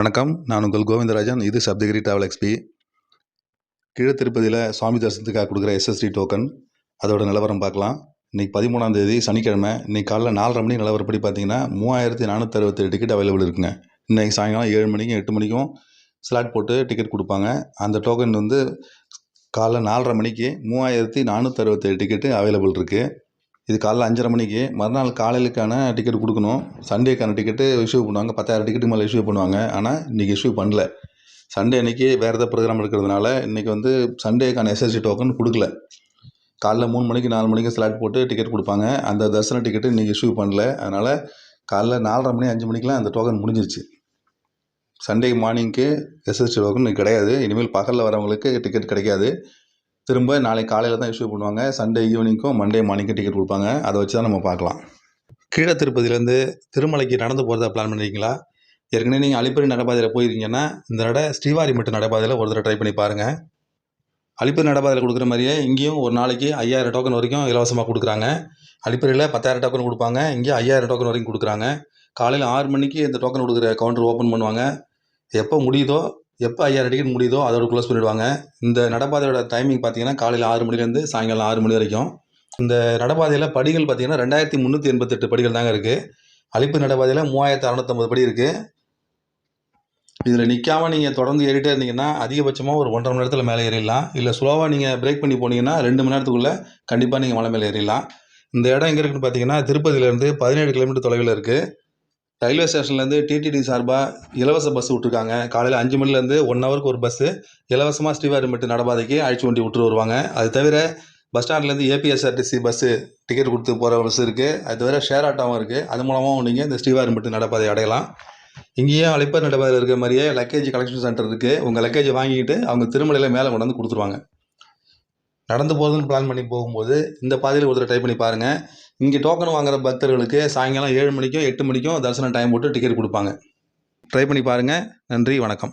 வணக்கம். நான் உங்கள் கோவிந்தராஜன். இது சப்தகிரி டிராவல் எக்ஸ்பி கீழ திருப்பதியில் சுவாமி தரிசனத்துக்காக கொடுக்குற எஸ்எஸ்டி டோக்கன் அதோட நிலவரம் பார்க்கலாம். இன்றைக்கி பதிமூணாம் தேதி சனிக்கிழமை. இன்றைக்கி காலைல நாலரை மணி நிலவரப்படி பார்த்தீங்கன்னா மூவாயிரத்தி நானூற்றி அறுபத்தேழு டிக்கெட் அவைலபிள் இருக்குங்க. இன்றைக்கி சாயங்காலம் ஏழு மணிக்கும் எட்டு மணிக்கும் ஸ்லாட் போட்டு டிக்கெட் கொடுப்பாங்க. அந்த டோக்கன் வந்து காலைல நாலரை மணிக்கு மூவாயிரத்தி நானூற்றி அறுபத்தேழு டிக்கெட்டு அவைலபிள் இருக்குது இது காலைல அஞ்சரை மணிக்கு. மறுநாள் காலையிலுக்கான டிக்கெட் கொடுக்கணும். சண்டேக்கான டிக்கெட்டு இஷ்யூ பண்ணுவாங்க. பத்தாயிரம் டிக்கெட்டு மேலே இஷ்யூ பண்ணுவாங்க. ஆனால் இன்றைக்கி இஷ்யூ பண்ணல. சண்டே அன்றைக்கி வேறு ஏதாவது ப்ரோக்ராம் இருக்கிறதுனால இன்றைக்கி வந்து சண்டேக்கான எஸ்எஸ்சி டோக்கன் கொடுக்கல. காலைல மூணு மணிக்கு நாலு மணிக்கு ஸ்லாட் போட்டு டிக்கெட் கொடுப்பாங்க. அந்த தரிசன டிக்கெட்டு இன்றைக்கி இஷ்யூ பண்ணல. அதனால் காலைல நாலரை மணி அஞ்சு மணிக்கெலாம் அந்த டோக்கன் முடிஞ்சிருச்சு. சண்டே மார்னிங்க்கு எஸ்எஸ்டி டோக்கன் கிடையாது. இனிமேல் பகலில் வரவங்களுக்கு டிக்கெட் கிடைக்காது. திரும்ப நாளைக்கு காலையில் தான் இஷ்யூ பண்ணுவாங்க. சண்டே ஈவினிங்க்கும் மண்டே மார்னிங்க்கும் டிக்கெட் கொடுப்பாங்க. அதை வச்சு தான் நம்ம பார்க்கலாம். கீழே திருப்பதியிலேருந்து திருமலைக்கு நடந்து போகிறதா பிளான் பண்ணுறீங்களா ஏற்கனவே நீங்கள் அலிப்பரி நடைபாதையில் போயிருக்கீங்கன்னா இந்த நடை ஸ்ரீவாரிமட்டு நடைபாதையில் ஒரு தடவை ட்ரை பண்ணி பாருங்கள் அலிப்பரி நடைபாதையில் கொடுக்குற மாதிரியே இங்கேயும் ஒரு நாளைக்கு ஐயாயிரம் டோக்கன் வரைக்கும் இலவசமாக கொடுக்குறாங்க. அலிப்பரியில் பத்தாயிரம் டோக்கன் கொடுப்பாங்க. இங்கே ஐயாயிரம் டோக்கன் வரைக்கும் கொடுக்குறாங்க. காலையில் ஆறு மணிக்கு இந்த டோக்கன் கொடுக்குற கவுண்டர் ஓப்பன் பண்ணுவாங்க. எப்போ முடியுதோ எப்போ ஐயாயிரம் டிக்கெட் முடியுதோ அதோட க்ளோஸ் பண்ணிடுவாங்க இந்த நடைபாதையோட டைமிங் பார்த்தீங்கன்னா காலையில் ஆறு மணிலேருந்து சாயங்காலம் ஆறு மணி வரைக்கும். இந்த நடைபாதையில் படிகள் பார்த்தீங்கன்னா ரெண்டாயிரத்தி முந்நூற்றி எண்பத்தெட்டு படிகள் தாங்க இருக்குது அழிப்பு நடைபாதையில் மூவாயிரத்து அறநூற்றம்பது படி இருக்குது இதில் நிற்காம நீங்கள் தொடர்ந்து ஏறிட்டே இருந்தீங்கன்னா அதிகபட்சமாக ஒரு ஒன்றரை மணி நேரத்தில் மேலே ஏறிடலாம். இல்லை ஸ்லோவாக நீங்கள் பிரேக் பண்ணி போனீங்கன்னா ரெண்டு மணி நேரத்துக்குள்ளே கண்டிப்பாக நீங்கள் மலை மேலே ஏறிடலாம். இந்த இடம் எங்கே இருக்குன்னு பார்த்தீங்கன்னா திருப்பதியிலேருந்து பதினேழு கிலோமீட்டர் தொலைவில் இருக்குது ரயில்வே ஸ்டேஷன்லேருந்து டிடிடி சார்பாக இலவச பஸ் விட்ருக்காங்க காலையில் அஞ்சு மணிலேருந்து ஒன் ஹவருக்கு ஒரு பஸ்ஸு இலவசமாக ஸ்ரீவாரிமட்டு நடபாதைக்கு அழைச்சி வண்டி விட்டுட்டு வருவாங்க. அது தவிர பஸ் ஸ்டாண்ட்லேருந்து ஏபிஎஸ்ஆர்டிசி பஸ்ஸு டிக்கெட் கொடுத்து போகிற பஸ் இருக்குது அது தவிர ஷேர் ஆட்டோவும் இருக்குது அது மூலமாகவும் நீங்கள் இந்த ஸ்ரீவாரிமட்டு நடப்பாதை அடையலாம். இங்கேயும் அழைப்பர் நடைபாதையில் இருக்கிற மாதிரியே லக்கேஜ் கலெக்ஷன் சென்டர் இருக்குது உங்கள் லக்கேஜை வாங்கிட்டு அவங்க திருமலையில் மேலே கொண்டு வந்து கொடுத்துருவாங்க. நடந்து போகிறதுன்னு பிளான் பண்ணி போகும்போது இந்த பாதையில் ஒருத்தர் ட்ரை பண்ணி பாருங்கள் இங்கே டோக்கன் வாங்குற பக்தர்களுக்கு சாயங்காலம் ஏழு மணிக்கும் எட்டு மணிக்கும் தரிசனம் டைம் போட்டு டிக்கெட் கொடுப்பாங்க. ட்ரை பண்ணி பாருங்கள் நன்றி வணக்கம்.